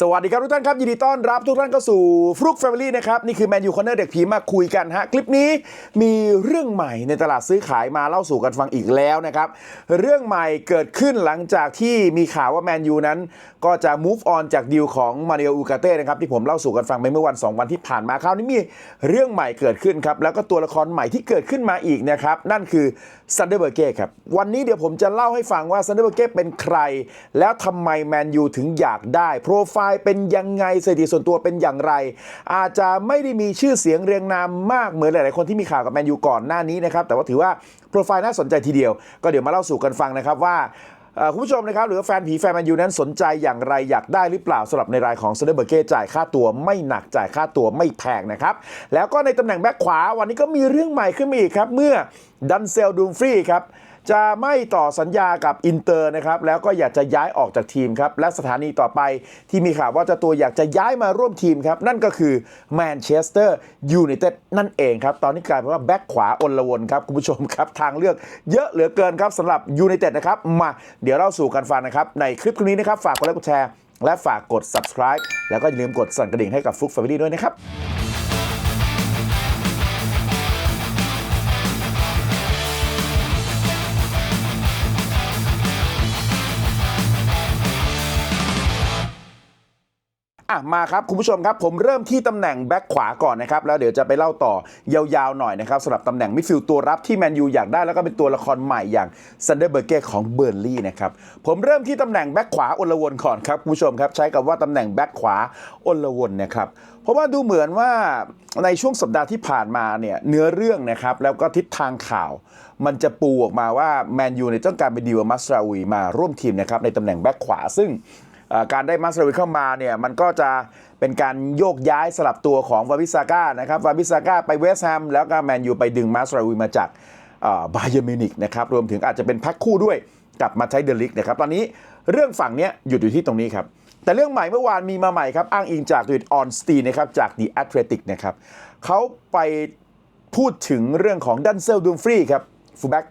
สวัสดีครับทุกท่านครับ ยินดีต้อนรับทุกท่านเข้าสู่ฟลุกแฟมิลี่นะครับ นี่คือแมนยูคอนเนอร์เด็กผีมาคุยกันฮะ คลิปนี้มีเรื่องใหม่ในตลาดซื้อขายมาเล่าสู่กันฟังอีกแล้วนะครับ เรื่องใหม่เกิดขึ้นหลังจากที่มีข่าวว่าแมนยูนั้น ก็จะ move on จากดีลของมาริโออูกาเต้นะครับที่ผมเล่าสู่กันฟังไปเมื่อวัน 2 วันที่ผ่านมาคราวนี้มีเรื่องใหม่เกิดขึ้นครับแล้วก็ตัวละครใหม่ที่เกิดขึ้นมาอีกนะครับนั่นคือซันเดอร์เบอร์เก้ครับวันนี้เดี๋ยวผมจะเล่าให้ฟังว่าซันเดอร์เบอร์เก้เป็นใคร แล้วทำไมแมนยูถึงอยากได้โปรไฟล์เป็นยังไงสถิติส่วนตัวเป็นอย่างไร อาจจะไม่ได้มีชื่อเสียงเรียงนามมากเหมือนหลาย ๆ คนที่มีข่าวกับแมนยูก่อนหน้านี้นะครับแต่ว่าถือว่าโปรไฟล์น่าสนใจทีเดียว ก็เดี๋ยวมาเล่าสู่กันฟังนะครับว่าคุณผู้ชมนะครับหรือแฟนผีแฟนแมนยูนั้นสนใจอย่างไรอยากได้หรือเปล่าสำหรับในรายของเซเดอร์เบอร์เก้จ่ายค่าตัวไม่หนักจ่ายค่าตัวไม่แพงนะครับ แล้วก็ในตำแหน่งแบ็คขวาวันนี้ก็มีเรื่องใหม่ขึ้นมาอีกครับ เมื่อดันเซลดูมฟรีครับจะไม่ต่อสัญญากับอินเตอร์นะครับแล้วก็อยากจะย้ายออกจากทีมครับและสถานีต่อไปที่มีข่าวว่าจะตัวอยากจะย้ายมาร่วมทีมครับ นั่นก็คือแมนเชสเตอร์ยูไนเต็ดนั่นเองครับ ตอนนี้กลายเป็นว่าแบ็คขวาอนละวนครับ คุณผู้ชมครับ ทางเลือกเยอะเหลือเกินครับสำหรับยูไนเต็ดนะครับมาเดี๋ยวเราสู่กันฟังนะครับ ในคลิปคลิปนี้นะครับฝากกดไลค์กดแชร์ และฝากกด subscribe แล้วก็อย่าลืมกดสั่นกระดิ่งให้กับฟุกแฟมิลี่ด้วยนะครับ อะมาครับคุณผู้ชมครับผมเริ่มที่ตำแหน่งแบ็คขวาก่อนนะครับแล้วเดี๋ยวจะไปเล่าต่อยาวๆหน่อยนะครับสำหรับตำแหน่งมิดฟิลด์ตัวรับที่แมนยูอยากได้แล้วก็เป็นตัวละครใหม่อย่างซันเดอร์เบอร์เก้ของเบอร์ลี่นะครับผมเริ่มที่ตำแหน่งแบ็คขวาอลวนก่อนครับคุณผู้ชมครับใช้คำว่าตำแหน่งแบ็คขวาอลวนนะครับเพราะว่าดูเหมือนว่าในช่วงสัปดาห์ที่ผ่านมาเนี่ยเนื้อเรื่องนะครับแล้วก็ทิศทางข่าวมันจะปูออกมาว่าแมนยูเนี่ยต้องการไปดีลมัสราวีมาร่วมทีมนะครับในตำแหน่งแบ็คขวาซึ่ง การได้มาสเตอร์วิเข้ามาเนี่ยมันก็จะเป็นการโยกย้ายสลับตัวของวาบิซาก้านะครับวาบิซาก้าไปเวสต์แฮมแล้วก็แมนยูไปดึงมาสเตอร์วิมาจากบาเยอร์มินิกนะครับรวมถึงอาจจะเป็นแพ็คคู่ด้วยกับมาใช้เดลิกนะครับตอนนี้เรื่องฝั่งเนี้ยหยุดอยู่ที่ตรงนี้ครับ แต่เรื่องใหม่เมื่อวานมีมาใหม่ครับ อ้างอิงจากดูดออนสตีนะครับจากดีแอตเลติกนะครับเขาไปพูดถึงเรื่องของดันเซลดูมฟรีครับฟูลแบ็ก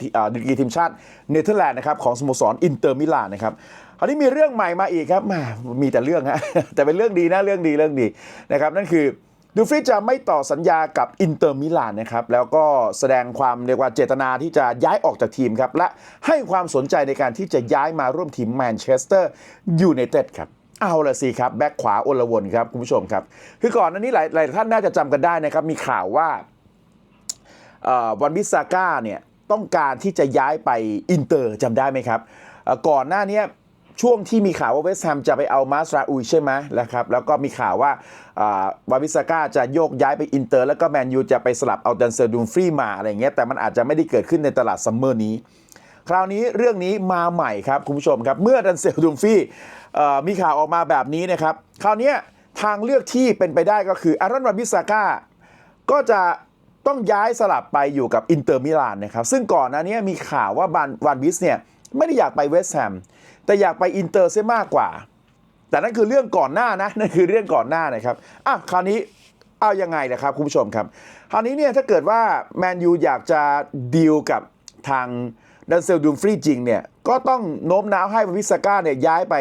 ดีกรีทีมชาติเนเธอร์แลนด์นะครับของสโมสรอินเตอร์มิลานนะครับคราวนี้มีเรื่องใหม่มาอีกครับมมีแต่เรื่องฮะแต่เป็นเรื่องดีนะเรื่องดีเรื่องดีนะครับนั่นคือดูฟรีจะไม่ต่อสัญญากับอินเตอร์มิลานนะครับแล้วก็แสดงความเรียกว่าเจตนาที่จะย้ายออกจากทีมครับและให้ความสนใจในการที่จะย้ายมาร่วมทีมแมนเชสเตอร์ยูไนเต็ดครับเอาละสิครับ แบ็คขวาอลวนครับ คุณผู้ชมครับ คือก่อนหน้านี้หลายหลายท่านน่าจะจำกันได้นะครับ มีข่าวว่าวันบิสซาก้าเนี่ย ต้องการที่จะย้ายไปอินเตอร์จำได้ไหมครับ ก่อนหน้านี้ช่วงที่มีข่าวว่าเวสต์แฮมจะไปเอามาสราอุยใช่ไหมนะครับ แล้วก็มีข่าวว่าอ่าวิสซาก้าจะโยกย้ายไปอินเตอร์ แล้วก็แมนยูจะไปสลับเอาดันเซอร์ดูมฟรีมาอะไรเงี้ย แต่มันอาจจะไม่ได้เกิดขึ้นในตลาดซัมเมอร์นี้ คราวนี้เรื่องนี้มาใหม่ครับคุณผู้ชมครับ เมื่อดันเซลดูมฟี่มีข่าวออกมาแบบนี้นะครับ คราวนี้ทางเลือกที่เป็นไปได้ก็คืออารอนวาบิสซาก้าก็จะ ต้องย้ายสลับไปอยู่กับอินเตอร์มิลานนะครับ ซึ่งก่อนหน้านี้มีข่าวว่าบานวานบิสเนี่ยไม่ได้อยากไปเวสต์แฮมแต่อยากไปอินเตอร์เสียมากกว่า แต่นั่นคือเรื่องก่อนหน้านะนั่นคือเรื่องก่อนหน้านะครับอะคราวนี้เอายังไงนะครับคุณผู้ชมครับ คราวนี้เนี่ยถ้าเกิดว่าแมนยูอยากจะดีลกับทางดันเซลดูมฟรีจริงเนี่ยก็ต้องโน้มน้าวให้วิสก้าเนี่ยย้ายไป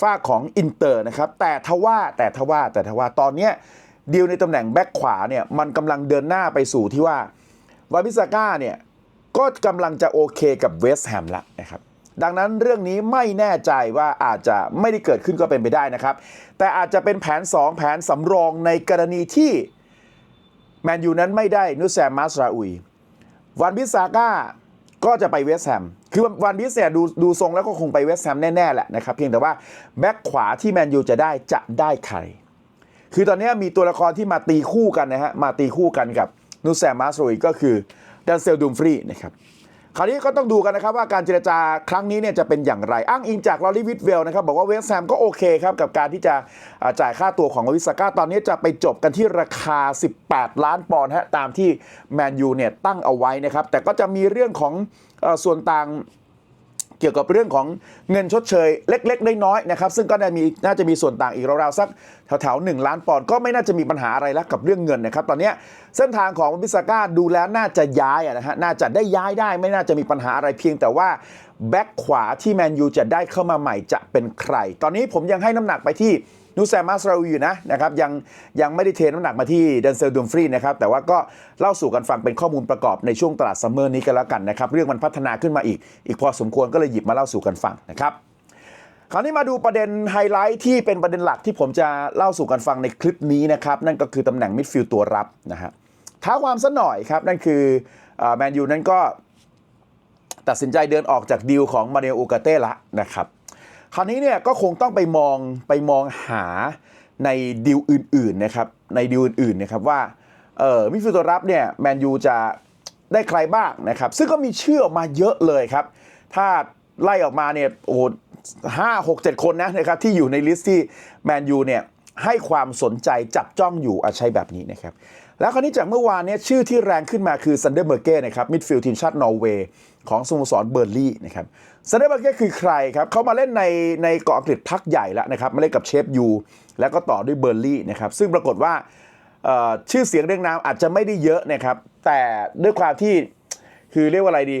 ฝ้าของอินเตอร์นะครับแต่ทว่าแต่ทว่าแต่ทว่าตอนเนี้ย ดีลในตำแหน่งแบ็คขวาเนี่ยมันกำลังเดินหน้าไปสู่ที่ว่าวาบิสก้าเนี่ยก็กำลังจะโอเคกับเวสต์แฮมละนะครับดังนั้นเรื่องนี้ไม่แน่ใจว่าอาจจะไม่ได้เกิดขึ้นก็เป็นไปได้นะครับ แต่อาจจะเป็นแผน 2 แผนสำรองในกรณีที่แมนยูนั้นไม่ได้นุสแซมมาสราอุย วันบิสซาก้าก็จะไปเวสแฮม คือวันบิสเนี่ยดูดูทรงแล้วก็คงไปเวสแฮมแน่ ๆ แหละนะครับ เพียงแต่ว่าแบ็คขวาที่แมนยูจะได้จะได้ใคร คือตอนนี้มีตัวละครที่มาตีคู่กันนะฮะมาตีคู่กันกับนูแซมมาสรุยก็คือดันเซลดูมฟรีนะครับคราวนี้ก็ต้องดูกันนะครับว่าการเจรจาครั้งนี้เนี่ยจะเป็นอย่างไร อ้างอิงจากลอรีวิทเวลนะครับบอกว่าเวสแฮมก็โอเคครับกับการที่จะจ่ายค่าตัวของวิสก้าตอนนี้จะไปจบกันที่ราคา 18 ล้านปอนด์ฮะตามที่แมนยูเนี่ยตั้งเอาไว้นะครับแต่ก็จะมีเรื่องของอส่วนต่าง เกี่ยวกับเรื่องของเงินชดเชยเล็กๆน้อยๆนะครับซึ่งก็ได้มีน่าจะมีส่วนต่างอีกราวๆสักแถวๆหนึ่งล้านปอนด์ก็ไม่น่าจะมีปัญหาอะไรแล้วกับเรื่องเงินนะครับตอนนี้เส้นทางของวิสก้าดูแล้วน่าจะย้ายนะฮะน่าจะได้ย้ายได้ ไม่น่าจะมีปัญหาอะไรเพียงแต่ว่าแบ็คขวาที่แมนยูจะได้เข้ามาใหม่จะเป็นใคร ตอนนี้ผมยังให้น้ำหนักไปที่ นูแซมมาสราวีอยู่นะนะครับยังยังไม่ได้เทน้ำหนักมาที่เดนเซลดูมฟรีนะครับแต่ว่าก็เล่าสู่กันฟังเป็นข้อมูลประกอบในช่วงตลาดซัมเมอร์นี้กันแล้วกันนะครับเรื่องมันพัฒนาขึ้นมาอีก อีกพอสมควรก็เลยหยิบมาเล่าสู่กันฟังนะครับคราวนี้มาดูประเด็นไฮไลท์ที่เป็นประเด็นหลักที่ผมจะเล่าสู่กันฟังในคลิปนี้นะครับนั่นก็คือตำแหน่งมิดฟิลด์ตัวรับนะฮะท้าความซะหน่อยครับนั่นคือแมนยูนั้นก็ตัดสินใจเดินออกจากดีลของมาเนลโอกาเต้ละนะครับ คราวนี้เนี่ยก็คงต้องไปมองไปมองหาในดีลอื่นๆนะครับในดีลอื่นๆนะครับว่าเออมิฟิลตัวรับเนี่ยแมนยูจะได้ใครบ้างนะครับ ซึ่งก็มีเชื่อมาเยอะเลยครับ ถ้าไล่ออกมาเนี่ยโอ้โหห้าหกเจ็ดคนนะนะครับที่อยู่ในลิสต์ที่แมนยูเนี่ยให้ความสนใจจับจ้องอยู่อาใช้แบบนี้นะครับ แล้วคราวนี้จากเมื่อวานเนี่ยชื่อที่แรงขึ้นมาคือซันเดอร์เบอร์เก้นะครับมิดฟิลด์ทีมชาตินอร์เวย์ของสโมสรเบอร์ลี่นะครับซันเดอร์เบอร์เก้คือใครครับเขามาเล่นในในเกาะอังกฤษพักใหญ่แล้วนะครับมาเล่นกับเชฟยูแล้วก็ต่อด้วยเบอร์ลี่นะครับซึ่งปรากฏว่าชื่อเสียงเรียงนามอาจจะไม่ได้เยอะนะครับแต่ด้วยความที่คือเรียกว่าอะไรดี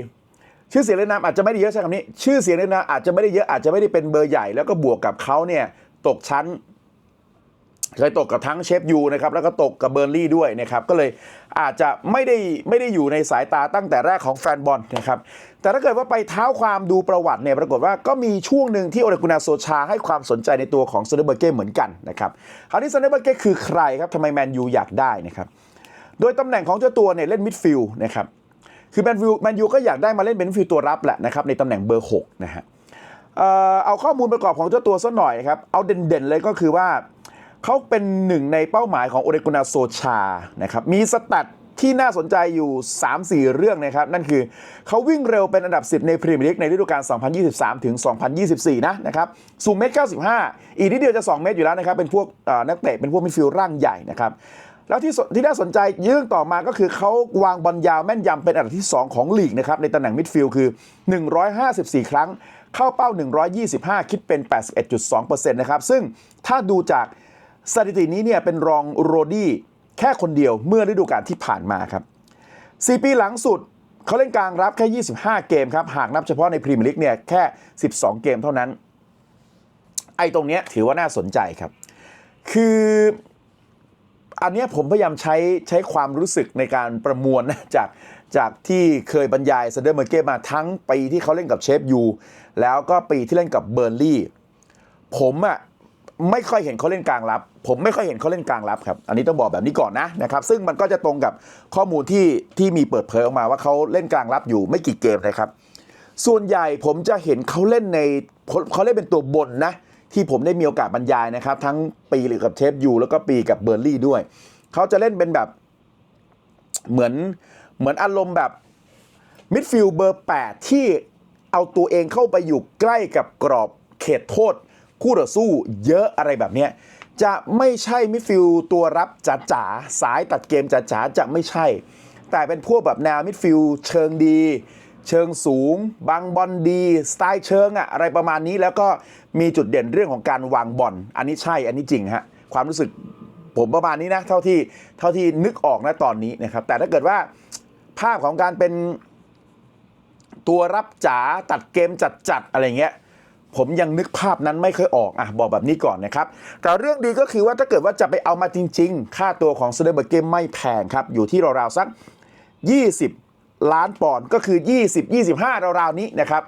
ชื่อเสียงเรียงนามอาจจะไม่ได้เยอะใช่คำนี้ ชื่อเสียงเรียงนามอาจจะไม่ได้เยอะอาจจะไม่ได้เป็นเบอร์ใหญ่แล้วก็บวกกับเขาเนี่ยตกชั้น เคยตกกับทั้งเชฟยูนะครับแล้วก็ตกกับเบอร์ลี่ด้วยนะครับก็เลยอาจจะไม่ได้ไม่ได้อยู่ในสายตาตั้งแต่แรกของแฟนบอลนะครับแต่ถ้าเกิดว่าไปเท้าความดูประวัติเนี่ยปรากฏว่าก็มีช่วงหนึ่งที่โอเลกุนาโซชาให้ความสนใจในตัวของซันเดอร์เบอร์เก้เหมือนกันนะครับคราวนี้ซันเดอร์เบอร์เก้คือใครครับทำไมแมนยูอยากได้นะครับโดยตำแหน่งของเจ้าตัวเนี่ยเล่นมิดฟิลด์นะครับคือแมนยูแมนยูก็อยากได้มาเล่นเป็นมิดฟิลด์ตัวรับแหละนะครับในตำแหน่งเบอร์6นะฮะเอ่อเอาข้อมูลประกอบของเจ้าตัวสักหน่อยครับเอาเด่นๆเลยก็คือว่า เขาเป็นหนึ่งในเป้าหมายของโอเรกุนาโซชานะครับมีสตัทที่น่าสนใจอยู่ 3-4 เรื่องนะครับ นั่นคือเขาวิ่งเร็วเป็นอันดับ 10 ในพรีเมียร์ลีกในฤดูกาล 2023 ถึง 2024 นะนะครับสูงเมตร 95 อีกนิดเดียวจะ 2 เมตรอยู่แล้วนะครับ เป็นพวกนักเตะเป็นพวกมิดฟิลด์ร่างใหญ่นะครับ แล้วที่ที่น่าสนใจเรื่องต่อมาก็คือเขาวางบอลยาวแม่นยำเป็นอันดับที่ 2 ของลีกนะครับในตำแหน่งมิดฟิลด์คือ 154 ครั้ง เข้าเป้า 125 คิดเป็น 81.2%นะครับซึ่งถ้าดูจาก สถิตินี้เนี่ยเป็นรองโรดี้แค่คนเดียวเมื่อฤดูกาลที่ผ่านมาครับ 4 ปีหลังสุดเขาเล่นกลางรับแค่ 25 เกมครับ หากนับเฉพาะในพรีเมียร์ลีกเนี่ยแค่ 12 เกมเท่านั้น ไอ้ตรงเนี้ยถือว่าน่าสนใจครับ คืออันเนี้ยผมพยายามใช้ใช้ความรู้สึกในการประมวลนะจากจากที่เคยบรรยายซเดอร์เมอร์เก้มาทั้งปีที่เขาเล่นกับเชฟยูแล้วก็ปีที่เล่นกับเบอร์ลี่ผมอะ ไม่ค่อยเห็นเขาเล่นกลางรับ ผมไม่ค่อยเห็นเขาเล่นกลางรับครับ อันนี้ต้องบอกแบบนี้ก่อนนะนะครับ ซึ่งมันก็จะตรงกับข้อมูลที่ที่มีเปิดเผยออกมาว่าเขาเล่นกลางรับอยู่ไม่กี่เกมนะครับ ส่วนใหญ่ผมจะเห็นเขาเล่นในเขาเล่นเป็นตัวบนนะ ที่ผมได้มีโอกาสบรรยายนะครับ ทั้งปีหรือกับเชฟยูแล้วก็ปีกับเบอร์ลี่ด้วย เขาจะเล่นเป็นแบบเหมือนเหมือนอารมณ์แบบมิดฟิลด์เบอร์ 8 ที่เอาตัวเองเข้าไปอยู่ใกล้กับกรอบเขตโทษ คู่ต่อสู้เยอะอะไรแบบเนี้ยจะไม่ใช่มิดฟิลตัวรับจ๋าๆสายตัดเกมจ๋าๆจะไม่ใช่ แต่เป็นพวกแบบแนวมิดฟิลเชิงดี เชิงสูงบังบอลดีสไตล์เชิงอะอะไรประมาณนี้แล้วก็มีจุดเด่นเรื่องของการวางบอลอันนี้ใช่อันนี้จริงฮะความรู้สึกผมประมาณนี้นะเท่าที่เท่าที่นึกออกนะตอนนี้นะครับ แต่ถ้าเกิดว่าภาพของการเป็นตัวรับจ๋าตัดเกมจัดๆอะไรเงี้ย ผมยังนึกภาพนั้นไม่เคยออกอะบอกแบบนี้ก่อนนะครับ แต่เรื่องดีก็คือว่าถ้าเกิดว่าจะไปเอามาจริง ๆ ค่าตัวของเซเดอร์เบอร์เกมไม่แพงครับ อยู่ที่ราวๆสัก 20 ล้านปอนด์ก็คือ 20 25 ราวๆนี้นะครับ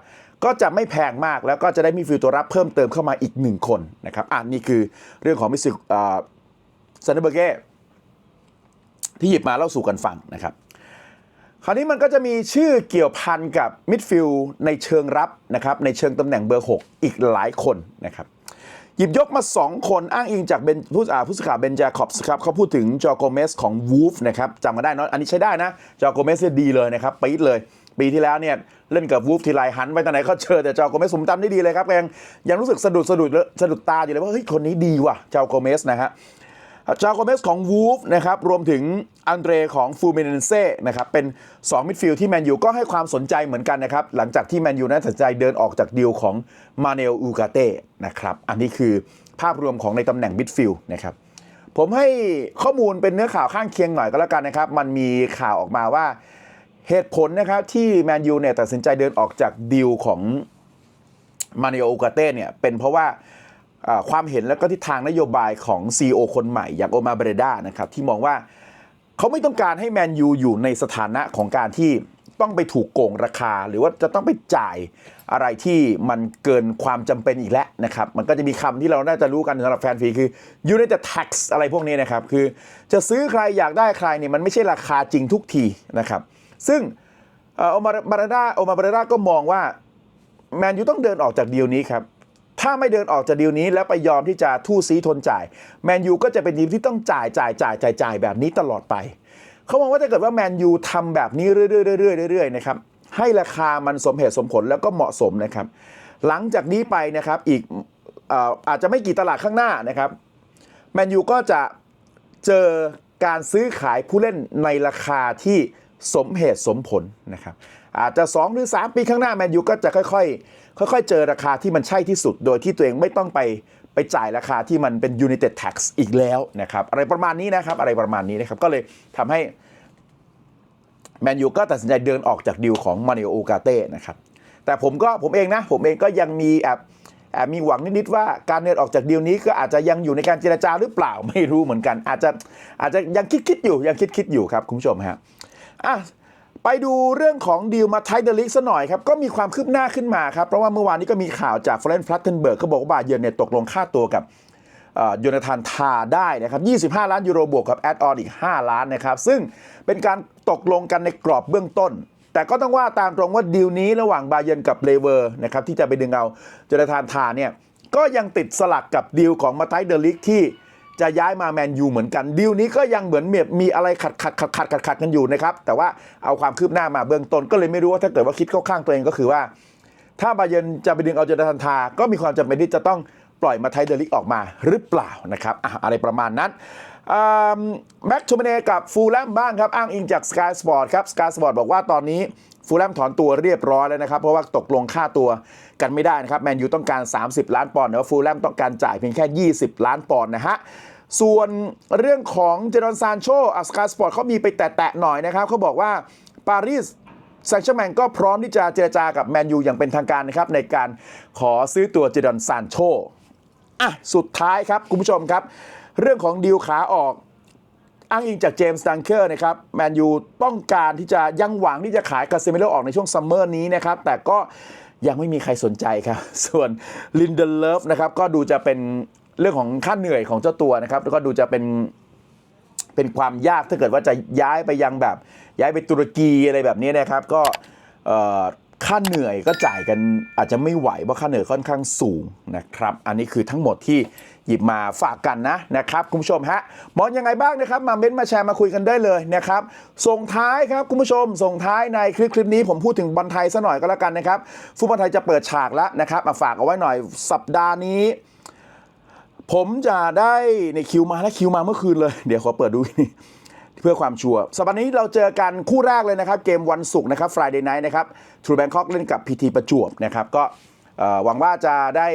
ก็จะไม่แพงมากแล้วก็จะได้มีฟิลตัวรับเพิ่มเติมเข้ามาอีกหนึ่งคนนะครับอะนี่คือเรื่องของมิสซิเซเดอร์เบอร์เกที่หยิบมาเล่าสู่กันฟังนะครับ ราวนี้มันก็จะมีชื่อเกี่ยวพันกับมิดฟิลด์ในเชิงรับนะครับในเชิงตำแหน่งเบอร์ 6 อีกหลายคนนะครับหยิบยกมา 2 คนอ้างอิงจากเบนผู้อ่าผู้สื่อข่าวเบนจาคอบส์ครับเขาพูดถึงจอโกเมสของวูฟนะครับจำมาได้เนอะอันนี้ใช้ได้นะ จอโกเมสดีเลยนะครับปี๊ดเลย ปีที่แล้วเนี่ยเล่นกับวูฟทีไรหันไปตอนไหนก็เจอแต่จอโกเมสผมจำได้ดีเลยครับยังยังรู้สึกสะดุดสะดุดสะดุดตาอยู่เลยว่าเฮ้ยคนนี้ดีว่ะจอโกเมสนะฮะ จาโกเมสของวูฟนะครับรวมถึงอันเดรของฟูเมเนเซ่นะครับเป็น 2 มิดฟิลด์ที่แมนยูก็ให้ความสนใจเหมือนกันนะครับ หลังจากที่แมนยูนั้นตัดใจเดินออกจากดีลของมาเนลอูกาเต้นะครับอันนี้คือภาพรวมของในตำแหน่งมิดฟิลด์นะครับผมให้ข้อมูลเป็นเนื้อข่าวข้างเคียงหน่อยก็แล้วกันนะครับ มันมีข่าวออกมาว่าเหตุผลนะครับที่แมนยูเนี่ยตัดสินใจเดินออกจากดีลของมาริโออูกาเต้เนี่ยเป็นเพราะว่า ความเห็นและก็ทิศทางนโยบายของ CEO คนใหม่อย่างโอมาเบรดานะครับที่มองว่าเขาไม่ต้องการให้แมนยูอยู่ในสถานะของการที่ต้องไปถูกโกงราคา หรือว่าจะต้องไปจ่ายอะไรที่มันเกินความจำเป็นอีกแล้วนะครับ มันก็จะมีคำที่เราน่าจะรู้กันสำหรับแฟนฟรีคือยู United Tax อะไรพวกนี้นะครับ คือจะซื้อใครอยากได้ใครเนี่ยมันไม่ใช่ราคาจริงทุกทีนะครับ ซึ่งโอมาบาราดาโอมาบาราดาก็มองว่าแมนยูต้องเดินออกจากเดีลนี้ครับ ถ้าไม่เดินออกจากดีลนี้แล้วไปยอมที่จะทู่ซีทนจ่าย แมนยูก็จะเป็นทีมที่ต้องจ่ายจ่ายจ่ายจ่ายจ่ายแบบนี้ตลอดไป เขามองว่าถ้าเกิดว่าแมนยูทำแบบนี้เรื่อยๆเรื่อยๆเรื่อยๆนะครับให้ราคามันสมเหตุสมผลแล้วก็เหมาะสมนะครับ หลังจากนี้ไปนะครับอีกอาจจะไม่กี่ตลาดข้างหน้านะครับแมนยูก็จะเจอการซื้อขายผู้เล่นในราคาที่ สมเหตุสมผลนะครับอาจจะ 2 หรือ 3 ปีข้างหน้าแมนยูก็จะค่อยๆ ค่อยๆ เจอราคาที่มันใช่ที่สุด โดยที่ตัวเองไม่ต้องไปไปจ่ายราคาที่มันเป็น United Tax อีกแล้วนะครับอะไรประมาณนี้นะครับอะไรประมาณนี้นะครับก็เลยทำให้แมนยูก็ตัดสินใจเดินออกจากดีลของมาริโอโอกาเต้นะครับแต่ผมก็ผมเองนะผมเองก็ยังมีแอบแอบมีหวังนิดๆว่าการเดินออกจากดีลนี้ก็อาจจะยังอยู่ในการเจรจาหรือเปล่าไม่รู้เหมือนกัน อาจจะอาจจะยังคิดคิดๆอยู่ยังคิดคิดๆอยู่ครับคุณผู้ชมฮะ อะไปดูเรื่องของดีลมาไทเดลิกซะหน่อยครับ ก็มีความคืบหน้าขึ้นมาครับ เพราะว่าเมื่อวานนี้ก็มีข่าวจากเฟรนฟลัตเทนเบิร์กเขาบอกว่าบาเยิร์นเนี่ยตกลงค่าตัวกับเอ่อโยนาธานทาได้นะครับ 25 ล้านยูโรบวกกับแอดออนอีก 5 ล้านนะครับ ซึ่งเป็นการตกลงกันในกรอบเบื้องต้น แต่ก็ต้องว่าตามตรงว่าดีลนี้ระหว่างบาเยร์นกับเลเวอร์นะครับที่จะไปดึงเอาโยนาธานทาเนี่ยก็ยังติดสลักกับดีลของมาไตเดลิกที่ จะย้ายมาแมนยูเหมือนกันดีลนี้ก็ยังเหมือนมีมีอะไรขัดขัดขัดขัดขัดขัดกันอยู่นะครับแต่ว่าเอาความคืบหน้ามาเบื้องต้นก็เลยไม่รู้ว่าถ้าเกิดว่าคิดเข้าข้างตัวเองก็คือว่า ถ้าบาเยนจะไปดึงเอาเจนาธานทา ก็มีความจำเป็นที่จะต้องปล่อยมาไทเดลิกออกมาหรือเปล่านะครับอะอะไรประมาณนั้นแม็กโทมเนกับฟูลแลมบ้างครับ อ้างอิงจาก Sky Sport ครับ Sky Sport บอกว่าตอนนี้ ฟูลแลมถอนตัวเรียบร้อยแล้วนะครับ เพราะว่าตกลงค่าตัวกันไม่ได้นะครับ แมนยูต้องการ 30 ล้านปอนด์แต่ว่าฟูลแลมต้องการจ่ายเพียงแค่ 20 ล้านปอนด์นะฮะส่วนเรื่องของเจดอนซานโชอัสกาสปอร์ตเขามีไปแตะๆหน่อยนะครับเขาบอกว่าปารีสแซงต์แชร์แมงก็พร้อมที่จะเจรจากับแมนยูอย่างเป็นทางการนะครับในการขอซื้อตัวเจดอนซานโชอะสุดท้ายครับคุณผู้ชมครับ เรื่องของดีลขาออก อ้างอิงจากเจมส์ดังเกอร์นะครับแมนยูต้องการที่จะยังหวังที่จะขายกาเซเมโลออกในช่วงซัมเมอร์นี้นะครับแต่ก็ยังไม่มีใครสนใจครับ ส่วนลินเดเลฟนะครับก็ดูจะเป็นเรื่องของค่าเหนื่อยของเจ้าตัวนะครับ แล้วก็ดูจะเป็นเป็นความยากถ้าเกิดว่าจะย้ายไปยังแบบ ย้ายไปตุรกีอะไรแบบนี้นะครับ ก็ค่าเหนื่อยก็จ่ายกันอาจจะไม่ไหวเพราะค่าเหนื่อยค่อนข้างสูงนะครับ อันนี้คือทั้งหมดที่ หยิบมาฝากกันนะนะครับคุณผู้ชมฮะมองยังไงบ้างนะครับ มาเม้นมาแชร์มาคุยกันได้เลยนะครับส่งท้ายครับคุณผู้ชม ส่งท้ายในคลิปคลิปนี้ผมพูดถึงบอลไทยซะหน่อยก็แล้วกันนะครับฟุตบอลไทยจะเปิดฉากแล้วนะครับ มาฝากเอาไว้หน่อยสัปดาห์นี้ผมจะได้ในคิวมาและคิวมาเมื่อคืนเลย เดี๋ยวขอเปิดดูเพื่อความชัวร์สัปดาห์นี้เราเจอกันคู่แรกเลยนะครับ เกมวันศุกร์นะครับ Friday Night นะครับ True Bangkok เล่นกับ PT ประจวบนะครับ ก็หวังว่าจะได้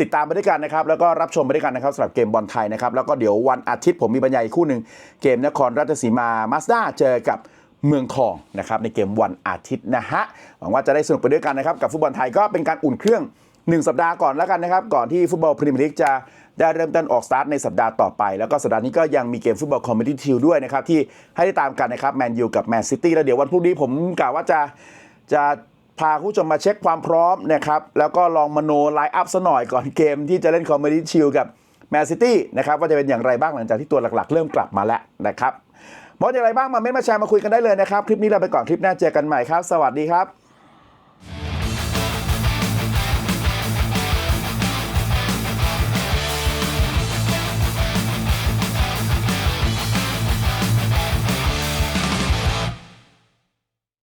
ติดตามไปด้วยกันนะครับ แล้วก็รับชมไปด้วยกันนะครับสำหรับเกมบอลไทยนะครับ แล้วก็เดี๋ยววันอาทิตย์ผมมีบรรยายอีกคู่หนึ่งเกมนครราชสีมามาสด้าเจอกับเมืองทองนะครับในเกมวันอาทิตย์นะฮะหวังว่าจะได้สนุกไปด้วยกันนะครับกับฟุตบอลไทยก็เป็นการอุ่นเครื่อง 1 สัปดาห์ก่อนแล้วกันนะครับ ก่อนที่ฟุตบอลพรีเมียร์ลีกจะได้เริ่มต้นออกสตาร์ทในสัปดาห์ต่อไป แล้วก็สัปดาห์นี้ก็ยังมีเกมฟุตบอลคอมเมดี้ทิวด้วยนะครับที่ให้ได้ตามกันนะครับแมนยูกับแมนซิตี้แล้วเดี๋ยววันพรุ่งนี้ผมกล่าวว่าจะจะ พาคุณผู้ชมมาเช็คความพร้อมนะครับ แล้วก็ลองมโนไลน์อัพซะหน่อยก่อนเกมที่จะเล่นคอมเมดี้ชิลกับแมนซิตี้นะครับว่าจะเป็นอย่างไรบ้างหลังจากที่ตัวหลักๆ เริ่มกลับมาแล้วนะครับมองอย่างไรบ้างมาเม้นมาแชร์มาคุยกันได้เลยนะครับ คลิปนี้เราไปก่อนคลิปหน้าเจอกันใหม่ครับ สวัสดีครับ